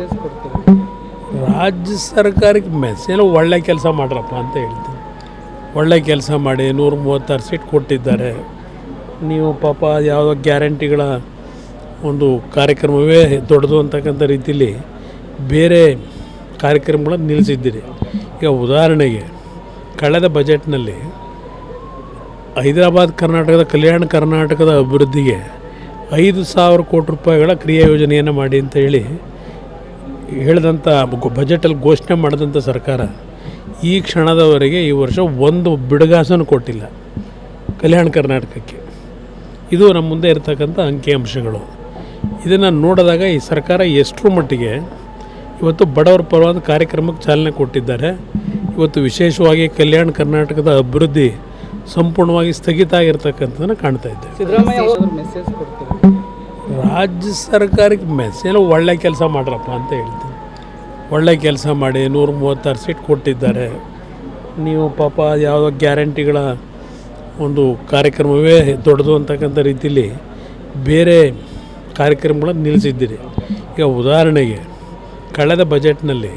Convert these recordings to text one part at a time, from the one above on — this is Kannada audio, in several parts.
ಮೆಸೇಜ್ ರಾಜ್ಯ ಸರ್ಕಾರಕ್ಕೆ ಮೆಸೇಜ್ ಒಳ್ಳೆ ಕೆಲಸ ಮಾಡ್ರಪ್ಪ ಅಂತ ಹೇಳ್ತೀನಿ. ಒಳ್ಳೆ ಕೆಲಸ ಮಾಡಿ ನೂರ ಮೂವತ್ತಾರು ಸೀಟ್ ಕೊಟ್ಟಿದ್ದಾರೆ. ನೀವು ಪಾಪ ಯಾವುದೋ ಗ್ಯಾರಂಟಿಗಳ ಒಂದು ಕಾರ್ಯಕ್ರಮವೇ ದೊಡ್ಡದು ಅಂತಕ್ಕಂಥ ರೀತಿಯಲ್ಲಿ ಬೇರೆ ಕಾರ್ಯಕ್ರಮಗಳನ್ನು ನಿಲ್ಲಿಸಿದ್ದೀರಿ. ಈಗ ಉದಾಹರಣೆಗೆ ಕಳೆದ ಬಜೆಟ್ನಲ್ಲಿ ಹೈದರಾಬಾದ್ ಕರ್ನಾಟಕದ ಕಲ್ಯಾಣ ಕರ್ನಾಟಕದ ಅಭಿವೃದ್ಧಿಗೆ ಐದು ಸಾವಿರ ಕೋಟಿ ರೂಪಾಯಿಗಳ ಕ್ರಿಯಾ ಯೋಜನೆಯನ್ನು ಮಾಡಿ ಅಂತ ಹೇಳಿ ಹೇಳಿದಂಥ ಬಜೆಟಲ್ಲಿ ಘೋಷಣೆ ಮಾಡಿದಂಥ ಸರ್ಕಾರ ಈ ಕ್ಷಣದವರೆಗೆ ಈ ವರ್ಷ ಒಂದು ಬಿಡುಗಾಸನ್ನು ಕೊಟ್ಟಿಲ್ಲ. ಕಲ್ಯಾಣ ಕರ್ನಾಟಕಕ್ಕೆ. ಇದು ನಮ್ಮ ಮುಂದೆ ಇರತಕ್ಕಂಥ ಅಂಕಿಅಂಶಗಳು ಇದನ್ನು ನೋಡಿದಾಗ ಈ ಸರ್ಕಾರ ಎಷ್ಟರ ಮಟ್ಟಿಗೆ ಇವತ್ತು ಬಡವರ ಪರವಾದ ಕಾರ್ಯಕ್ರಮಕ್ಕೆ ಚಾಲನೆ ಕೊಟ್ಟಿದ್ದಾರೆ. ಇವತ್ತು ವಿಶೇಷವಾಗಿ ಕಲ್ಯಾಣ ಕರ್ನಾಟಕದ ಅಭಿವೃದ್ಧಿ ಸಂಪೂರ್ಣವಾಗಿ ಸ್ಥಗಿತ ಆಗಿರ್ತಕ್ಕಂಥದ್ದನ್ನು ಕಾಣ್ತಾ ಇದ್ದೇವೆ. ರಾಜ್ಯ ಸರ್ಕಾರಕ್ಕೆ ಮೆಸೇಜ್ ಒಳ್ಳೆ ಕೆಲಸ ಮಾಡ್ರಪ್ಪ ಅಂತ ಹೇಳ್ತೀನಿ. ಒಳ್ಳೆ ಕೆಲಸ ಮಾಡಿ ನೂರ ಮೂವತ್ತಾರು ಸೀಟ್ ಕೊಟ್ಟಿದ್ದಾರೆ. ನೀವು ಪಾಪ ಯಾವುದೋ ಗ್ಯಾರಂಟಿಗಳ ಒಂದು ಕಾರ್ಯಕ್ರಮವೇ ದೊಡ್ಡದು ಅಂತಕ್ಕಂಥ ರೀತಿಯಲ್ಲಿ ಬೇರೆ ಕಾರ್ಯಕ್ರಮಗಳನ್ನು ನಿಲ್ಲಿಸಿದ್ದೀರಿ. ಈಗ ಉದಾಹರಣೆಗೆ ಕಳೆದ ಬಜೆಟ್ನಲ್ಲಿ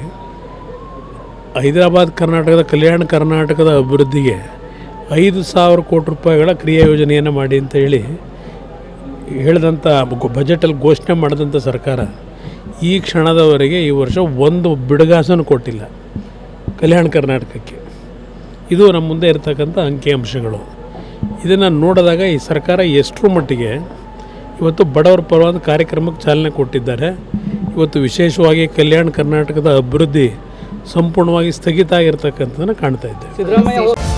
ಹೈದರಾಬಾದ್ ಕರ್ನಾಟಕದ ಕಲ್ಯಾಣ ಕರ್ನಾಟಕದ ಅಭಿವೃದ್ಧಿಗೆ ಐದು ಸಾವಿರ ಕೋಟಿ ರೂಪಾಯಿಗಳ ಕ್ರಿಯಾ ಯೋಜನೆಯನ್ನು ಮಾಡಿ ಅಂತ ಹೇಳಿ ಹೇಳಿದಂಥ ಬಜೆಟಲ್ಲಿ ಘೋಷಣೆ ಮಾಡಿದಂಥ ಸರ್ಕಾರ ಈ ಕ್ಷಣದವರೆಗೆ ಈ ವರ್ಷ ಒಂದು ಬಿಡುಗಾಸನ್ನು ಕೊಟ್ಟಿಲ್ಲ ಕಲ್ಯಾಣ ಕರ್ನಾಟಕಕ್ಕೆ. ಇದು ನಮ್ಮ ಮುಂದೆ ಇರತಕ್ಕಂಥ ಅಂಕಿಅಂಶಗಳು. ಇದನ್ನು ನೋಡಿದಾಗ ಈ ಸರ್ಕಾರ ಎಷ್ಟರ ಮಟ್ಟಿಗೆ ಇವತ್ತು ಬಡವರ ಪರವಾದ ಕಾರ್ಯಕ್ರಮಕ್ಕೆ ಚಾಲನೆ ಕೊಟ್ಟಿದ್ದಾರೆ. ಇವತ್ತು ವಿಶೇಷವಾಗಿ ಕಲ್ಯಾಣ ಕರ್ನಾಟಕದ ಅಭಿವೃದ್ಧಿ ಸಂಪೂರ್ಣವಾಗಿ ಸ್ಥಗಿತ ಆಗಿರ್ತಕ್ಕಂಥದ್ದನ್ನು ಕಾಣ್ತಾ ಇದ್ದೇವೆ.